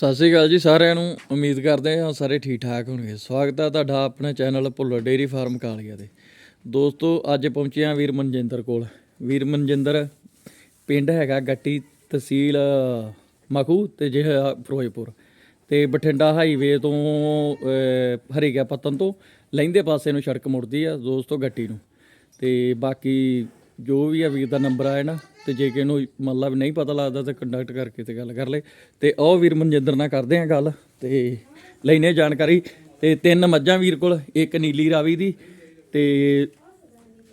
ਸਤਿ ਸ਼੍ਰੀ ਅਕਾਲ ਜੀ ਸਾਰਿਆਂ ਨੂੰ ਉਮੀਦ ਕਰਦੇ ਹਾਂ ਸਾਰੇ ਠੀਕ ਠਾਕ ਹੋਣਗੇ। ਸਵਾਗਤ ਹੈ ਤੁਹਾਡਾ ਆਪਣੇ channel Bhullar dairy farm Kalia ਦੇ ਦੋਸਤੋ ਅੱਜ ਪਹੁੰਚੇ ਹਾਂ ਵੀਰ ਮਨਜਿੰਦਰ ਕੋਲ। ਵੀਰ ਮਨਜਿੰਦਰ ਪਿੰਡ ਹੈਗਾ ਗੱਟੀ ਤਹਿਸੀਲ ਮਖੂ ਤੇ ਜ਼ਿਲ੍ਹਾ ਫਿਰੋਜ਼ਪੁਰ ਤੇ ਬਠਿੰਡਾ ਹਾਈਵੇ ਤੋਂ ਅਹ, ਹਰੀਕਾ ਪੱਤਨ ਤੋਂ ਲਹਿੰਦੇ ਪਾਸੇ ਨੂੰ ਸੜਕ ਮੁੜਦੀ ਆ ਦੋਸਤੋ ਗੱਟੀ ਨੂੰ। ਤੇ ਬਾਕੀ ਜੋ ਵੀ ਆ ਵੀਰ ਦਾ ਨੰਬਰ ਆਇਆ ਨਾ ਤੇ ਜੇ ਕਿ ਇਹਨੂੰ ਮਤਲਬ ਨਹੀਂ ਪਤਾ ਲੱਗਦਾ ਤੇ ਕੰਟੈਕਟ ਕਰਕੇ ਤੇ ਗੱਲ ਕਰ ਲੈ। ਤੇ ਉਹ ਵੀਰ ਮਨਜਿੰਦਰ ਨਾਲ ਕਰਦੇ ਆ ਗੱਲ ਤੇ ਲੈਨੇ ਜਾਣਕਾਰੀ। ਤੇ ਤਿੰਨ ਮੱਝਾਂ ਵੀਰ ਕੋਲ ਇੱਕ ਨੀਲੀ ਰਾਵੀ ਦੀ ਤੇ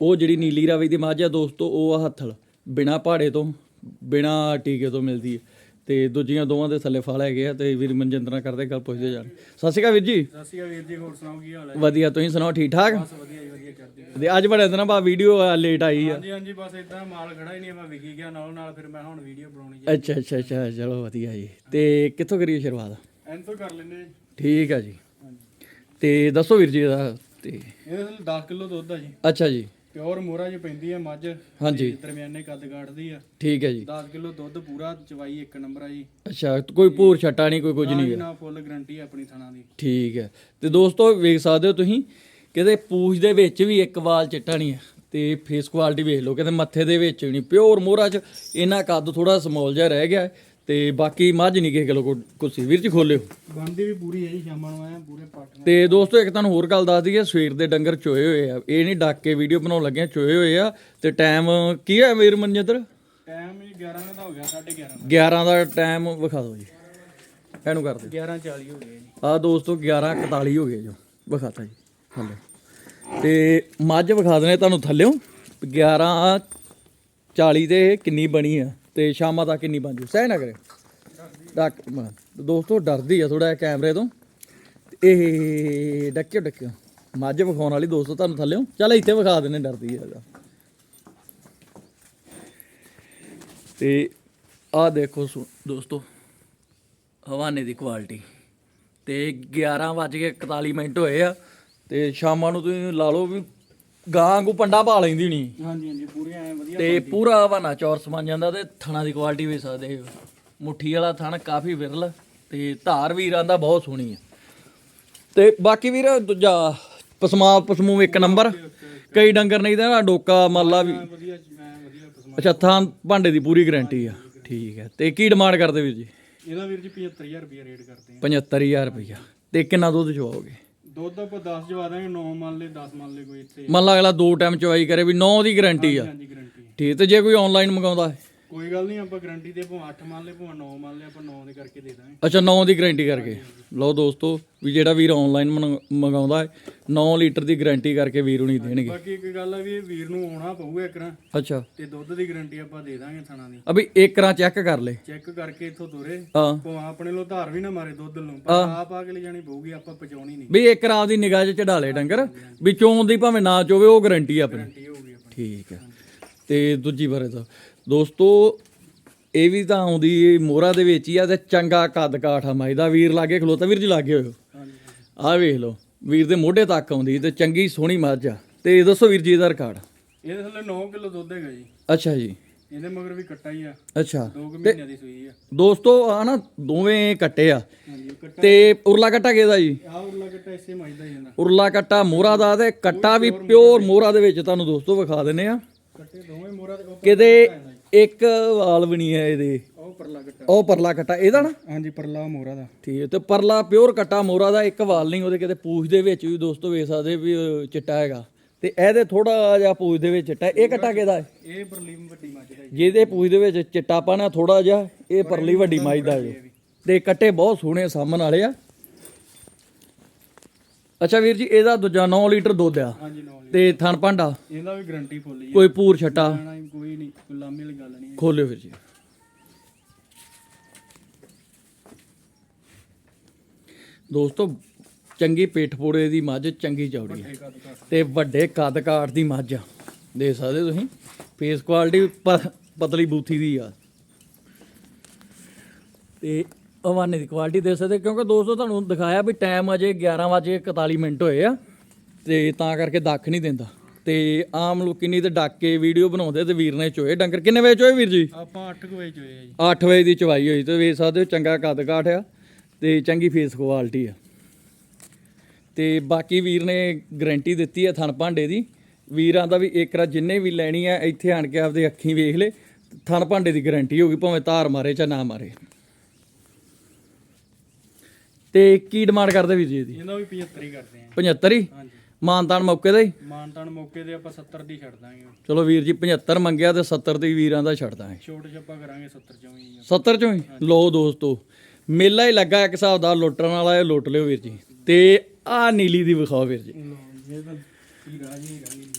ਉਹ ਜਿਹੜੀ ਨੀਲੀ ਰਾਵੀ ਦੀ ਮੱਝ ਆ ਦੋਸਤੋ ਉਹ ਆ ਹੱਥਲ ਬਿਨਾ ਪਹਾੜੇ ਤੋਂ ਬਿਨਾ ਟੀਕੇ ਤੋਂ ਮਿਲਦੀ ਹੈ ਤੇ ਦੂਜੀਆਂ ਦੋਵਾਂ ਦੇ ਥੱਲੇ ਫਲ ਹੈਗੇ ਆ ਤੇ ਵੀਰ ਮਨਜਿੰਦਰ ਨਾਲ ਕਰਦੇ ਗੱਲ ਪੁੱਛਦੇ ਜਾਣ। ਸਤਿ ਸ਼੍ਰੀ ਅਕਾਲ ਵੀਰ ਜੀ। ਸਤਿ ਸ਼੍ਰੀ ਅਕਾਲ ਵੀਰ ਜੀ ਹੋਰ ਸੁਣਾਓ ਕੀ ਹਾਲ ਹੈ? ਵਧੀਆ ਤੁਸੀਂ ਸੁਣਾਓ ਠੀਕ ਠਾਕ ਬਸ ਵਧੀਆ ਜੀ ਵਧੀਆ ਚੜ੍ਹਦੀ ਕਲਾ। ਤੇ ਅੱਜ ਬੜੇ ਦਿਨਾਂ ਬਾਅਦ ਵੀਡੀਓ ਲੇਟ ਆਈ ਆ। ਹਾਂਜੀ ਹਾਂਜੀ ਬਸ ਇਦਾਂ ਮਾਲ ਖੜਾ ਹੀ ਨਹੀਂ ਮੈਂ ਵਿਕੀ ਗਿਆ ਨਾਲ ਨਾਲ ਫਿਰ ਮੈਂ ਹੁਣ ਵੀਡੀਓ ਬਣਾਉਣੀ ਜੀ ਅੱਛਾ ਅੱਛਾ ਅੱਛਾ ਚਲੋ ਵਧੀਆ ਜੀ। ਤੇ ਕਿੱਥੋਂ ਕਰੀਏ ਸ਼ੁਰੂਆਤ? ਐਨ ਤੋਂ ਕਰ ਲੈਨੇ ਠੀਕ ਆ ਜੀ। ਤੇ ਦੱਸੋ ਵੀਰ ਜੀ ਇਹਦਾ ਤੇ ਇਹਦੇ ਨਾਲ 10 ਕਿਲੋ ਦੁੱਧ ਆ ਜੀ। ਅੱਛਾ ਜੀ। ਪਿਓਰ ਮੋਰਾ ਜੀ ਪੈਂਦੀ ਆ ਮੱਝ। ਹਾਂਜੀ। ਦਰਮਿਆਨੇ ਕੱਦ ਕਾਟਦੀ ਆ। ਠੀਕ ਹੈ ਜੀ। 10 ਕਿਲੋ ਦੁੱਧ ਪੂਰਾ ਚਵਾਈ ਇੱਕ ਨੰਬਰ ਆ ਜੀ। ਅੱਛਾ ਕੋਈ ਭੂਰ ਛੱਟਾ ਨਹੀਂ ਕੋਈ ਕੁਝ ਨਹੀਂ ਨਾ ਫੁੱਲ ਗਰੰਟੀ ਆਪਣੀ ਥਣਾ ਦੀ। ਠੀਕ ਹੈ ਤੇ ਦੋਸਤੋ ਵੇਖ ਸਕਦੇ ਹੋ ਤੁਸੀਂ ਕਿਤੇ ਪੂਛ ਦੇ ਵਿੱਚ ਵੀ ਇੱਕ ਵਾਲ ਚਿੱਟਾ ਨਹੀਂ ਹੈ ਤੇ ਫੇਸ ਕੁਆਲਿਟੀ ਵੇਖ ਲਓ ਕਿਤੇ ਮੱਥੇ ਦੇ ਵਿੱਚ ਵੀ ਨਹੀਂ। ਪਿਓਰ ਮੋਹਰਾ ਚ ਇਹਨਾਂ ਕੱਦ ਥੋੜਾ ਸਮੋਲ ਜਿਹਾ ਰਹਿ ਗਿਆ ਹੈ ਤੇ ਬਾਕੀ ਮੱਝ ਨਹੀਂ ਕਿਸੇ ਕਿਲੋ ਕੁਛ ਵੀਰ ਜੀ ਖੋਲਿਓ। ਬਣਦੀ ਵੀ ਪੂਰੀ ਹੈ ਜੀ ਸ਼ਾਮਾਂ ਨੂੰ ਆਇਆ ਪੂਰੇ ਪੱਟ ਤੇ ਦੋਸਤੋ ਇੱਕ ਤੁਹਾਨੂੰ ਹੋਰ ਗੱਲ ਦੱਸ ਦਈਏ ਸਵੇਰ ਦੇ ਡੰਗਰ ਚੋਏ ਹੋਏ ਆ। ਇਹ ਨਹੀਂ ਡੱਕ ਕੇ ਵੀਡੀਓ ਬਣਾਉਣ ਲੱਗੇ ਆ, ਚੋਏ ਹੋਏ ਆ। ਤੇ ਟਾਈਮ ਕੀ ਹੈ ਵੀਰ ਮਨਜਿੰਦਰ? ਟਾਈਮ ਜੀ 11 ਦਾ ਹੋ ਗਿਆ 11:30 11 ਦਾ। ਟਾਈਮ ਵਿਖਾ ਦਿਓ ਜੀ। ਇਹਨੂੰ ਕਰ ਦਿਓ। 11:40 ਹੋ ਗਏ ਜੀ। ਆ ਦੋਸਤੋ 11:41 ਹੋ ਗਏ ਜੋ। ਵਿਖਾਤਾ ਜੀ ਥੱਲੇ। ਤੇ ਮੱਝ ਵਿਖਾ ਦਨੇ ਤੁਹਾਨੂੰ ਥੱਲਿਓ। 11:40 ਤੇ ਕਿੰਨੀ ਬਣੀ ਆ ਤੇ ਸ਼ਾਮਾਂ ਤੱਕ ਕਿੰਨੀ ਬਣ ਜੂ? ਸਹਿ ਨਾ ਕਰੇ। ਡੱਕ ਦੋਸਤੋ, ਡਰਦੀ ਆ ਥੋੜਾ ਜਿਹਾ ਕੈਮਰੇ ਤੋਂ। ਇਹ ਡੱਕਿਓ ਡੱਕਿਓ। ਮੱਝ ਵਿਖਾਉਣ ਵਾਲੀ ਦੋਸਤੋ ਤੁਹਾਨੂੰ ਥੱਲਿਓ। ਚੱਲ ਇੱਥੇ ਵਿਖਾ ਦਿੰਨੇ ਡਰਦੀ ਆ ਇਹਦਾ। ਤੇ ਆਹ ਦੇਖੋ ਸੁ- ਦੋਸਤੋ, ਹਵਾਨੇ ਦੀ ਕੁਆਲਿਟੀ ਤੇ 11 ਵੱਜ ਕੇ 41 ਮਿੰਟ ਹੋਏ ਆ। ਤੇ ਸ਼ਾਮਾਂ ਨੂੰ ਤੁਸੀਂ ਲਾ ਲਓ ਵੀ ਗਾਂ ਕੋ ਪੰਡਾ ਪਾ ਲੈਂਦੀ ਨਹੀਂ ਹਾਂਜੀ ਹਾਂਜੀ ਪੂਰੀਆਂ ਐ ਵਧੀਆ ਤੇ ਪੂਰਾ ਹਵਾਨਾ ਚੌਰਸ ਬਣ ਜਾਂਦਾ ਤੇ ਥਣਾ ਦੀ ਕੁਆਲਿਟੀ ਵੀ ਸਕਦੇ ਹੋ। ਮੁੱਠੀ ਵਾਲਾ ਥਣ ਕਾਫੀ ਵਿਰਲ ਤੇ ਧਾਰ ਵੀਰਾਂ ਦਾ ਬਹੁਤ ਸੋਹਣੀ ਆ। ਤੇ ਬਾਕੀ ਵੀਰ ਦੂਜਾ ਪਸਮਾ ਪਸਮੂ ਇੱਕ ਨੰਬਰ। ਕਈ ਡੰਗਰ ਨਹੀਂ ਤਾਂ ਨਾ ਡੋਕਾ ਮਾਲਾ ਵੀ ਅੱਛਾ ਥਾਂ ਭਾਂਡੇ ਦੀ ਪੂਰੀ ਗਾਰੰਟੀ ਆ। ਠੀਕ ਹੈ ਤੇ ਕੀ ਡਿਮਾਂਡ ਕਰਦੇ ਵੀਰ ਜੀ? ਇਹਦਾ ਵੀਰ ਜੀ 75000 ਰੁਪਏ ਰੇਟ ਕਰਦੇ ਆ। 75000 ਰੁਪਈਆ। ਤੇ ਕਿੰਨਾ ਦੁੱਧ ਚਵਾਓਗੇ ਦੁੱਧ ਆਪਾਂ 10 ਜਵਾ ਦਾਂਗੇ 9 ਮੰਨ ਲੈ 10 ਮੰਨ ਲੈ ਕੋਈ ਇੱਥੇ। ਮੰਨ ਲਾ ਅਗਲਾ ਦੋ ਟਾਈਮ ਚਵਾਈ ਕਰੇ ਵੀ 9 ਦੀ ਗਾਰੰਟੀ ਆ। ਹਾਂਜੀ ਗਾਰੰਟੀ ਠੀਕ ਤੇ ਜੇ ਕੋਈ ਆਨਲਾਈਨ ਮੰਗਾਉਂਦਾ ਹੈ ਕੋਈ ਗੱਲ ਨਹੀਂ ਆਪਾਂ ਗਾਰੰਟੀ ਦੇ ਭਾਵੇਂ 8 ਮੰਨ ਲੈ ਭਾਵੇਂ 9 ਮੰਨ ਲੈ ਆਪਾਂ 9 ਦੇ ਕਰਕੇ ਦੇ ਦਾਂਗੇ। ਅੱਛਾ 9 ਦੀ ਗਾਰੰਟੀ ਕਰਕੇ। ਲਓ ਦੋਸਤੋ ਵੀ ਜਿਹੜਾ ਵੀਰ ਆਨਲਾਈਨ ਮੰਗਾਉਂਦਾ ਹੈ 9 ਲੀਟਰ ਦੀ ਗਾਰੰਟੀ ਕਰਕੇ ਵੀਰ ਨੂੰ ਹੀ ਦੇਣਗੇ। ਬਾਕੀ ਇੱਕ ਗੱਲ ਆ ਵੀ ਇਹ ਵੀਰ ਨੂੰ ਆਉਣਾ ਪਊਗਾ ਇੱਕ ਨਾ ਅੱਛਾ। ਤੇ ਦੁੱਧ ਦੀ ਗਾਰੰਟੀ ਆਪਾਂ ਦੇ ਦਾਂਗੇ ਥਣਾ ਦੀ। ਅਭੀ ਇੱਕ ਰਾਂ ਚੈੱਕ ਕਰ ਲੈ। ਚੈੱਕ ਕਰਕੇ ਇੱਥੋਂ ਤੁਰੇ। ਹਾਂ। ਭਾਵੇਂ ਆਪਣੇ ਲੋ ਧਾਰ ਵੀ ਨਾ ਮਾਰੇ ਦੁੱਧ ਨੂੰ ਪਰ ਆਪ ਆ ਕੇ ਲੈ ਜਾਣੀ ਪਊਗੀ ਆਪਾਂ ਪਹੁੰਚਾਉਣੀ ਨਹੀਂ। ਵੀ ਇੱਕ ਰਾਂ ਦੀ ਨਿਗਾਹ 'ਚ ਚੜਾ ਲੈ ਡੰਗਰ ਵੀ ਚੋਣ ਦੀ ਭਾਵੇਂ ਨਾ ਚੋਵੇ ਉਹ ਗਾਰੰਟੀ ਆਪਣੀ। ਇਹ ਹੋਊਗੀ ਆਪਣੀ। ਠੀਕ ਹੈ ਤੇ ਦੂਜੀ ਬਾਰੇ ਤਾਂ ਦੋਸਤੋ ਇਹ ਵੀ ਤਾਂ ਆਉਂਦੀ ਮੋਹਰਾ ਦੇ ਵਿੱਚ ਹੀ ਆ ਤੇ ਚੰਗਾ ਕੱਦ ਕਾਠ ਆ ਮਾਈ ਦਾ। ਵੀਰ ਲਾਗੇ ਖਲੋਤਾ ਵੀਰ ਜੀ ਲਾਗੇ ਹੋਇਓ। ਆਹ ਵੇਖ ਲਓ ਵੀਰ ਦੇ ਮੋਢੇ ਤੱਕ ਆਉਂਦੀ ਤੇ ਚੰਗੀ ਸੋਹਣੀ ਮੱਝ ਆ। ਤੇ ਦੱਸੋ ਵੀਰ ਜੀ ਇਹਦਾ ਰਿਕਾਰਡ? ਇਹਦੇ ਥੱਲੇ 9 ਕਿਲੋ ਦੁੱਧ ਹੈਗਾ ਜੀ। ਅੱਛਾ ਜੀ। ਇਹਦੇ ਮਗਰ ਵੀ ਕੱਟਾ ਹੀ ਆ। ਅੱਛਾ। 2 ਮਹੀਨਿਆਂ ਦੀ ਸੂਈ ਆ। ਦੋਸਤੋ ਆ ਨਾ ਦੋਵੇਂ ਕੱਟੇ ਆ। ਤੇ ਉਰਲਾ ਕੱਟਾ ਕਿਹਦਾ ਜੀ? ਆਹ ਉਰਲਾ ਕੱਟਾ ਇਸੇ ਮੱਝਦਾ ਹੀ ਜਾਂਦਾ ਉਰਲਾ ਕੱਟਾ ਮੋਹਰਾ ਦਾ ਤੇ ਕੱਟਾ ਵੀ ਪਿਓਰ ਮੋਹਰਾ ਦੇ ਵਿੱਚ। ਤੁਹਾਨੂੰ ਦੋਸਤੋ ਵਿਖਾ ਦਿੰਨੇ ਆ। ਮੋਰਾ ਕਿਤੇ ਇੱਕ ਵਾਲ ਵੀ ਨਹੀਂ ਹੈ ਇਹਦੇ। ਉਹ ਪਰਲਾ ਕੱਟਾ। ਉਹ ਪਰਲਾ ਕੱਟਾ ਇਹਦਾ ਨਾ? ਹਾਂਜੀ ਪਰਲਾ ਮੋਰਾ ਦਾ। ਠੀਕ ਹੈ ਤੇ ਪਰਲਾ ਪਿਓਰ ਕੱਟਾ ਮੋਹਰਾ ਦਾ ਇੱਕ ਵਾਲ ਨਹੀਂ ਉਹਦੇ ਕਿਤੇ ਪੂਛ ਦੇ ਵਿੱਚ ਵੀ ਦੋਸਤੋ ਵੇਖ ਸਕਦੇ ਵੀ ਚਿੱਟਾ ਹੈਗਾ। ਤੇ ਇਹਦੇ ਥੋੜਾ ਜਿਹਾ ਪੂਛ ਦੇ ਵਿੱਚ ਚਿੱਟਾ ਇਹ ਕੱਟਾ ਕਿਹਦਾ ਹੈ? ਇਹ ਪਰਲੀ ਵੱਡੀ ਮੱਝ ਦਾ ਜੀ ਜਿਹਦੇ ਪੂਛ ਦੇ ਵਿੱਚ ਚਿੱਟਾ ਪਾਣਾ ਥੋੜਾ ਜਿਹਾ ਇਹ ਪਰਲੀ ਵੱਡੀ ਮਾਈ ਦਾ ਜੀ ਤੇ ਕੱਟੇ ਬਹੁਤ ਸੋਹਣੇ ਸਾਹਮਣ ਵਾਲੇ ਆ। ਅੱਛਾ ਵੀਰ ਜੀ ਇਹਦਾ ਦੂਜਾ 9 ਲੀਟਰ ਦੁੱਧ ਆ। ਹਾਂਜੀ ਜੀ ਤੇ ਥਣ ਭਾਂਡਾ? ਇਹਦਾ ਵੀ ਗਾਰੰਟੀ ਫੁੱਲ ਆ। ਕੋਈ ਪੂਰ ਛੱਟਾ? ਕੋਈ ਨਹੀਂ ਕੋਈ ਲਾਮੇ ਵਾਲੀ ਗੱਲ ਨਹੀਂ ਖੋਲਿਓ ਵੀਰ ਜੀ। ਦੋਸਤੋ ਚੰਗੀ ਪੇਟ ਪੋੜੇ ਦੀ ਮੱਝ ਚੰਗੀ ਚੌੜੀ ਹੈ ਕੱਟ ਤੇ ਵੱਡੇ ਕੱਦ ਕਾਠ ਦੀ ਮੱਝ ਆ। ਦੇਖ ਸਕਦੇ ਤੁਸੀਂ ਫੇਸ ਕੁਆਲਿਟੀ ਪਤਲੀ ਬੂਥੀ ਦੀ ਆ। ਤੇ ਹਵਾਨੇ ਦੀ ਕੁਆਲਿਟੀ ਦੇਖ ਸਕਦੇ ਕਿਉਂਕਿ ਦੋਸਤੋ ਤੁਹਾਨੂੰ ਦਿਖਾਇਆ ਵੀ ਟਾਈਮ ਅਜੇ 11 ਵਜੇ 41 ਮਿੰਟ ਹੋਏ ਆ ਤੇ ਤਾਂ ਕਰਕੇ ਦੱਖ ਨਹੀਂ ਦਿੰਦਾ। ਤੇ ਆਮ ਲੋਕੀ ਨਹੀਂ ਤੇ ਡੱਕ ਕੇ ਵੀਡੀਓ ਬਣਾਉਂਦੇ ਤੇ ਵੀਰ ਨੇ ਚੋਏ। ਡੰਗਰ ਕਿੰਨੇ ਵਜੇ ਚੋਏ ਵੀਰ ਜੀ? ਆਪਾਂ 8 ਵਜੇ ਚੋਏ ਆ ਜੀ। 8 ਵਜੇ ਦੀ ਚਵਾਈ ਹੋਈ ਤੇ ਵੇਖ ਸਕਦੇ ਹੋ ਚੰਗਾ ਕੱਦ ਕਾਠ ਆ ਤੇ ਚੰਗੀ ਫੇਸ ਕੁਆਲਿਟੀ ਆ। ਤੇ ਬਾਕੀ ਵੀਰ ਨੇ ਗਾਰੰਟੀ ਦਿੱਤੀ ਆ ਥਣ ਭਾਂਡੇ ਦੀ। ਵੀਰਾਂ ਦਾ ਵੀ ਇੱਕ ਰਾ ਜਿੰਨੇ ਵੀ ਲੈਣੀ ਆ ਇੱਥੇ ਆਣ ਕੇ ਆਪਦੇ ਅੱਖੀਂ ਵੇਖ ਲੈ। ਥਣ ਭਾਂਡੇ ਦੀ ਗਾਰੰਟੀ ਹੋਗੀ ਭਾਵੇਂ ਧਾਰ ਮਾਰੇ ਜਾਂ ਨਾ ਮਾਰੇ। ਤੇ ਕੀ ਡਿਮਾਂਡ ਕਰਦੇ ਵੀਰ ਜੀ ਇਹਦੀ? ਇਹਦਾ ਵੀ 75 ਹੀ ਕਰਦੇ ਆ। 75 ਹੀ? ਹਾਂਜੀ। ਮਾਨਤਾਨ ਮੌਕੇ ਦਾ ਹੀ? ਮਾਨਤਾਨ ਮੌਕੇ ਤੇ ਆਪਾਂ 70 ਦੀ ਛੱਡ ਦਾਂਗੇ। ਚਲੋ ਵੀਰ ਜੀ 75 ਮੰਗਿਆ ਤੇ 70 ਦੀ ਵੀਰਾਂ ਦਾ ਛੱਡ ਦਾਂਗੇ। ਛੋਟ ਛੱਪਾ ਕਰਾਂਗੇ 70 ਚੋਂ ਹੀ। 70 ਚੋਂ ਹੀ? ਲੋ ਦੋਸਤੋ ਮੇਲਾ ਹੀ ਲੱਗਾ ਇੱਕ ਹਿਸਾਬ ਦਾ ਲੁੱਟਣ ਵਾਲਾ ਇਹ ਲੁੱਟ ਲਿਓ ਵੀਰ ਜੀ। ਤੇ ਆ ਨੀਲੀ ਦੀ ਵਿਖਾਓ ਵੀਰ ਜੀ। ਇਹ ਤਾਂ ਕੀ ਰਾਜੀ ਰਾਜੀ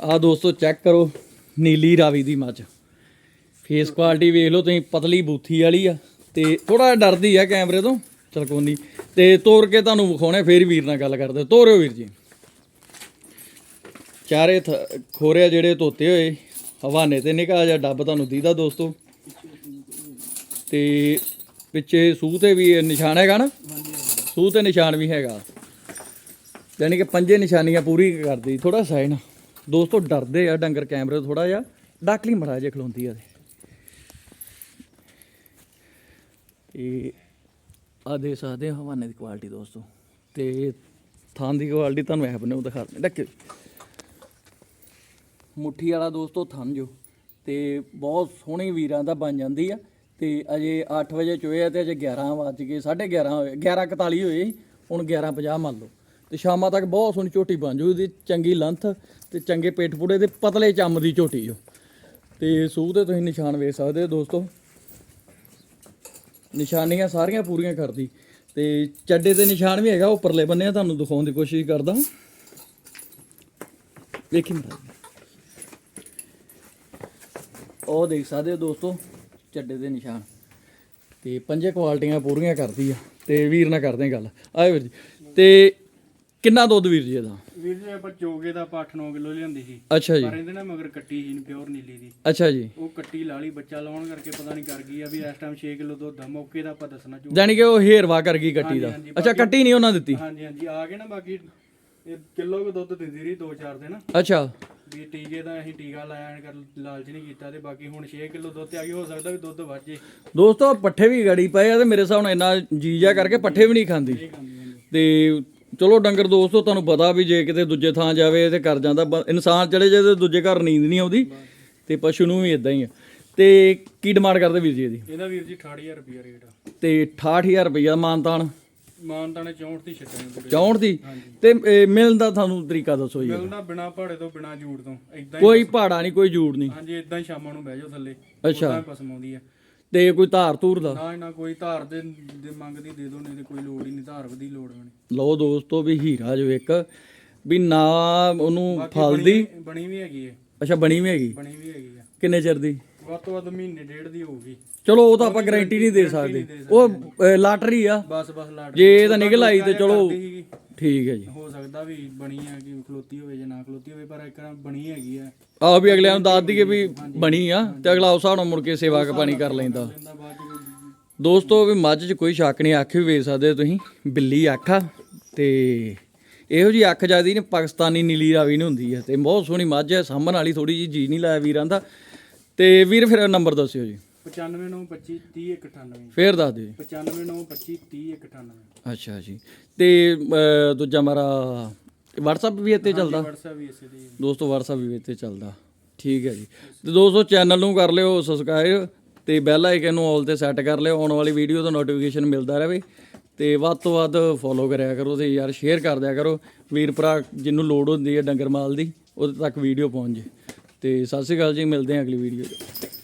ਆ ਦੋਸਤੋ ਚੈੱਕ ਕਰੋ ਨੀਲੀ ਰਾਵੀ ਦੀ ਮੱਝ। ਫੇਸ ਕੁਆਲਿਟੀ ਵੇਖ ਲਓ ਤੁਸੀਂ ਪਤਲੀ ਬੂਥੀ ਵਾਲੀ ਆ। ਤੇ ਥੋੜਾ ਡਰਦੀ ਆ ਕੈਮਰੇ ਤੋਂ। ਚਲ ਕੋਈ ਨਹੀਂ। ਤੇ ਤੋਰ ਕੇ ਤੁਹਾਨੂੰ ਵਿਖਾਉਣੇ, ਫੇਰ ਵੀਰ ਨਾਲ ਗੱਲ ਕਰਦੇ। ਤੋਰਿਓ ਵੀਰ ਜੀ। ਚਾਰੇ ਥ- ਖੋਰੇ ਆ ਜਿਹੜੇ ਧੋਤੇ ਹੋਏ, ਹਵਾਨੇ ਤੇ ਨਿਕਾ ਜਿਹਾ ਡੱਬ ਤੁਹਾਨੂੰ ਦੀਦਾ ਦੋਸਤੋ। ਤੇ ਪਿੱਛੇ ਸੂਹ ਤੇ ਵੀ ਨਿਸ਼ਾਨ ਹੈਗਾ ਨਾ? ਸੂਹ ਤੇ ਨਿਸ਼ਾਨ ਵੀ ਹੈਗਾ। ਯਾਨੀ ਕਿ ਪੰਜੇ ਨਿਸ਼ਾਨੀਆਂ ਪੂਰੀ ਕਰਦੀ ਥੋੜਾ ਸਾਈਨ ਦੋਸਤੋ, ਡਰਦੇ ਆ ਡੰਗਰ ਕੈਮਰੇ ਤੋਂ ਥੋੜਾ ਜਿਹਾ। ਡਾਕਲੀ ਮੜਾ ਜੇ ਖਲੋਂਦੀ ਆ ਤੇ ਆ ਦੇ ਸਕਦੇ ਹੋ ਹਵਾਨੇ ਦੀ ਕੁਆਲਿਟੀ ਦੋਸਤੋ। ਤੇ ਥਾਂ ਦੀ ਕੁਆਲਿਟੀ ਤੁਹਾਨੂੰ ਐਪ ਨੇ ਉਹ ਦਿਖਾ ਦਿੰਦੇ। ਡੱਕੇ ਮੁੱਠੀ ਵਾਲਾ ਦੋਸਤੋ ਥਣ ਜੋ। ਤੇ ਬਹੁਤ ਸੋਹਣੀ ਵੀਰਾਂ ਦਾ ਬਣ ਜਾਂਦੀ ਆ। ਤੇ ਅਜੇ 8 ਵਜੇ ਚੋਏ ਆ ਤੇ ਅਜੇ 11 ਵੱਜ ਗਏ 11:30 ਹੋਏ 11:41 ਹੋਏ ਸੀ, ਹੁਣ 11:50 ਮੰਨ ਲਓ। ਤੇ ਸ਼ਾਮਾਂ ਤੱਕ ਬਹੁਤ ਸੋਹਣੀ ਝੋਟੀ ਬਣ ਜੂ ਇਹਦੀ ਚੰਗੀ ਲੰਥ ਤੇ ਚੰਗੇ ਪੇਟ ਪੂੜੇ ਦੇ ਪਤਲੇ ਚੰਮ ਦੀ ਝੋਟੀ ਜੋ। ਤੇ ਸੂਹ ਤੇ ਤੁਸੀਂ ਨਿਸ਼ਾਨ ਵੇਖ ਸਕਦੇ ਹੋ ਦੋਸਤੋ। ਨਿਸ਼ਾਨੀਆਂ ਸਾਰੀਆਂ ਪੂਰੀਆਂ ਕਰਦੀ। ਤੇ ਚੱਡੇ ਦੇ ਨਿਸ਼ਾਨ ਵੀ ਹੈਗਾ ਉੱਪਰਲੇ ਬੰਨੇ ਆ, ਤੁਹਾਨੂੰ ਦਿਖਾਉਣ ਦੀ ਕੋਸ਼ਿਸ਼ ਕਰਦਾ ਵੇਖੀ ਮਰਾ ਉਹ ਦੇਖ ਸਕਦੇ ਹੋ ਦੋਸਤੋ ਚੱਡੇ ਦੇ ਨਿਸ਼ਾਨ। ਤੇ ਪੰਜੇ ਕੁਆਲਟੀਆਂ ਪੂਰੀਆਂ ਕਰਦੀ ਆ ਤੇ ਵੀਰ ਨਾਲ ਕਰਦੇ ਗੱਲ। ਆਏ ਵੀਰ ਜੀ ਤੇ ਕਿੰਨਾ ਦੁੱਧ ਵੀਰ ਜੀ ਇਹਦਾ? ਵੀਰ ਜੀ ਆਪਾਂ ਚੋਗੇ ਦਾ 8-9 ਕਿਲੋ ਲਿਆਂਦੀ ਸੀ। ਅੱਛਾ ਜੀ। ਪਰ ਇਹਦੇ ਨਾਲ ਮਗਰ ਕੱਟੀ ਸੀ ਪਿਓਰ ਨੀਲੀ ਦੀ। ਅੱਛਾ ਜੀ। ਉਹ ਕੱਟੀ ਲਾਲੀ ਬੱਚਾ ਲਾਉਣ ਕਰਕੇ ਪਤਾ ਨਹੀਂ ਕਰ ਗਈ ਆ ਵੀ ਇਸ ਟਾਈਮ 6 ਕਿਲੋ ਦੁੱਧ ਆ ਮੌਕੇ ਦਾ ਆਪਾਂ ਦੱਸਣਾ ਚਾਹੂ ਜਾਨੀ ਕਿ ਉਹ ਹੇਰਵਾ ਕਰ ਗਈ ਕੱਟੀ ਦਾ। ਅੱਛਾ ਕੱਟੀ ਨਹੀਂ ਉਹਨਾਂ ਦਿੱਤੀ? ਹਾਂਜੀ ਹਾਂਜੀ ਆ ਗਏ ਨਾ ਬਾਕੀ ਇਹ ਕਿਲੋ ਕੁ ਦੁੱਧ ਦਿੰਦੀ ਰਹੀ 2-4 ਦਿਨ। ਅੱਛਾ। ਵੀ ਟੀਕੇ ਦਾ ਅਸੀਂ ਟੀਕਾ ਲਾਇਆ ਕਰ ਲਾਲਚ ਨਹੀਂ ਕੀਤਾ ਤੇ ਬਾਕੀ ਹੁਣ 6 ਕਿਲੋ ਦੁੱਧ ਤੇ ਆ ਗਈ ਹੋ ਸਕਦਾ ਵੀ ਦੁੱਧ ਵੱਜੇ ਦੋਸਤੋ ਪੱਠੇ ਵੀ ਗੜੀ ਪਏ ਆ ਤੇ ਮੇਰੇ ਹਿਸਾਬ ਨਾਲ ਇੰਨਾ ਜੀਜਾ ਕਰਕੇ ਪੱਠੇ ਵੀ ਨਹੀਂ ਖਾਂਦੀ ਤੇ ਚਲੋ ਡੰਗਰ ਦੋਸਤੋ ਤੁਹਾਨੂੰ ਪਤਾ ਵੀ ਜੇ ਕਿਤੇ ਦੂਜੇ ਥਾਂ ਜਾਵੇ ਤੇ ਕਰ ਜਾਂਦਾ ਬ- ਇਨਸਾਨ ਚਲੇ ਜਾਏ ਤੇ ਦੂਜੇ ਘਰ ਨੀਂਦ ਨਹੀਂ ਆਉਂਦੀ ਤੇ ਪਸ਼ੂ ਨੂੰ ਵੀ ਇਦਾਂ ਹੀ ਆ। ਤੇ ਕੀ ਡਿਮਾਂਡ ਕਰਦੇ ਵੀਰ ਜੀ ਇਹਦੀ? ਇਹਦਾ ਵੀਰ ਜੀ 68000 ਰੁਪਿਆ ਰੇਟ ਆ। ਤੇ 68000 ਰੁਪਇਆ ਮਾਨਤਾਨ? ਮਾਨਤਾ ਨੇ 64 ਦੀ ਛੱਡਣੀ ਪੂਰੇ 64 ਦੀ? ਤੇ ਇਹ ਮਿਲਣ ਦਾ ਤੁਹਾਨੂੰ ਤਰੀਕਾ ਦੱਸੋ ਜੀ ਮਿਲਦਾ ਬਿਨਾ ਭਾੜੇ ਤੋਂ ਬਿਨਾ ਜੂੜ ਤੋਂ ਇਦਾਂ ਹੀ ਕੋਈ ਪਹਾੜਾ ਨਹੀਂ ਕੋਈ ਜੂੜ ਨਹੀਂ। ਹਾਂਜੀ ਇਦਾਂ ਹੀ ਸ਼ਾਮਾਂ ਨੂੰ ਬਹਿ ਜਾਓ ਥੱਲੇ। ਅੱਛਾ। ਉਦਾਂ ਹੀ ਪਸਮ ਆਉਂਦੀ ਆ। ਤੇ ਕੋਈ ਧਾਰ ਧੂਰ ਦਾ? ਨਾ ਨਾ ਕੋਈ ਧਾਰ ਦੇ ਦੇ ਮੰਗਦੀ ਦੇ ਦੋ ਨਹੀਂ ਤੇ ਕੋਈ ਲੋੜ ਹੀ ਨਹੀਂ ਧਾਰ ਦੀ ਲੋੜ ਹੋਣੀ। ਲਓ ਦੋਸਤੋ ਵੀ ਹੀਰਾ ਜੋ ਇੱਕ ਵੀ ਨਾ ਉਹਨੂੰ ਫਲਦੀ ਬਣੀ- ਬਣੀ ਵੀ ਹੈਗੀ ਹੈ ਅੱਛਾ ਬਣੀ ਵੀ ਹੈਗੀ। ਬਣੀ ਵੀ ਹੈਗੀ ਆ। ਕਿੰਨੇ ਚਿਰ ਦੀ? ਵੱਧ ਤੋਂ ਵੱਧ ਮਹੀਨੇ ਡੇਢ ਦੀ ਹੋਊਗੀ। ਚਲੋ ਉਹ ਤਾਂ ਆਪਾਂ ਗਾਰੰਟੀ ਨਹੀਂ ਦੇ ਸਕਦੇ। ਉਹ ਲਾਟਰੀ ਆ। ਬਸ ਬਸ ਲਾੜ ਜੇ ਇਹ ਤਾਂ ਨਿਕਲ ਆਈ ਤੇ ਚਲੋ। ਠੀਕ ਹੈ ਜੀ। ਹੋ ਸਕਦਾ ਵੀ ਬਣੀ ਆ ਕਿ ਖਲੋਤੀ ਹੋਵੇ ਜਾਂ ਨਾ ਖਲੋਤੀ ਹੋਵੇ ਪਰ ਇੱਕ ਵਾਰ ਬਣੀ ਹੈਗੀ ਆ। ਆਹ ਵੀ ਅਗਲਿਆਂ ਨੂੰ ਦੱਸ ਦਈਏ ਵੀ ਬਣੀ ਆ ਤੇ ਅਗਲਾ ਉਸ ਹਿਸਾਬ ਨਾਲ ਮੁੜ ਕੇ ਸੇਵਾ ਕ ਪਾਣੀ ਕਰ ਲੈਂਦਾ। ਲੈਂਦਾ ਬਾਅਦ ਚ ਕੋਈ- ਦੋਸਤੋ ਵੀ ਮੱਝ 'ਚ ਕੋਈ ਸ਼ੱਕ ਨਹੀਂ ਅੱਖ ਵੀ ਵੇਚ ਸਕਦੇ ਹੋ ਤੁਸੀਂ ਬਿੱਲੀ ਅੱਖ ਆ ਤੇ ਇਹੋ ਜੀ ਅੱਖ ਜਿਆਦੀ ਨੇ ਪਾਕਿਸਤਾਨੀ ਨੀਲੀ ਰਾਵੀ ਨੂੰ ਹੁੰਦੀ ਹੈ ਤੇ ਬਹੁਤ ਸੋਹਣੀ ਮੱਝ ਹੈ ਸਾਂਭਣ ਵਾਲੀ ਥੋੜੀ ਜੀ ਜੀ ਨਹੀਂ ਲਾਇਆ ਵੀਰਾਂ ਦਾ। ਤੇ ਵੀਰ ਫਿਰ ਨੰਬਰ ਦੱਸਿਓ ਜੀ। 9525 3098 ਫੇਰ ਦੱਸ ਦਿਓ ਜੀ। 9525 3098 ਅੱਛਾ ਜੀ। ਤੇ ਅ, ਦੂਜਾ ਮਾਰਾ WhatsApp ਵੀ ਇੱਥੇ ਚੱਲਦਾ? WhatsApp ਵੀ ਇਸੇ ਦੀ। ਦੋਸਤੋ WhatsApp ਵੀ ਇੱਥੇ ਚੱਲਦਾ। ਠੀਕ ਹੈ ਜੀ। ਤੇ ਦੋਸਤੋ ਚੈਨਲ ਨੂੰ ਕਰ ਲਿਓ ਸਬਸਕ੍ਰਾਈਬ ਤੇ ਬੈਲ ਆਈਕਨ ਨੂੰ ਆਲ ਤੇ ਸੈੱਟ ਕਰ ਲਿਓ। ਆਉਣ ਵਾਲੀ ਵੀਡੀਓ ਦਾ ਨੋਟੀਫਿਕੇਸ਼ਨ ਮਿਲਦਾ ਰਹੇ। ਤੇ ਵੱਧ ਤੋਂ ਵੱਧ ਫੋਲੋ ਕਰਿਆ ਕਰੋ ਤੇ ਯਾਰ ਸ਼ੇਅਰ ਕਰ ਦਿਆ ਕਰੋ। ਵੀਰ ਭਰਾ ਜਿਹਨੂੰ ਲੋੜ ਹੁੰਦੀ ਹੈ ਡੰਗਰ ਮਾਲ ਦੀ ਉਹਦੇ ਤੱਕ ਵੀਡੀਓ ਪਹੁੰਚ ਜੇ। ਤੇ ਸਤਿ ਸ਼੍ਰੀ ਅਕਾਲ ਜੀ ਮਿਲਦੇ ਹਾਂ ਅਗਲੀ ਵੀਡੀਓ 'ਚ।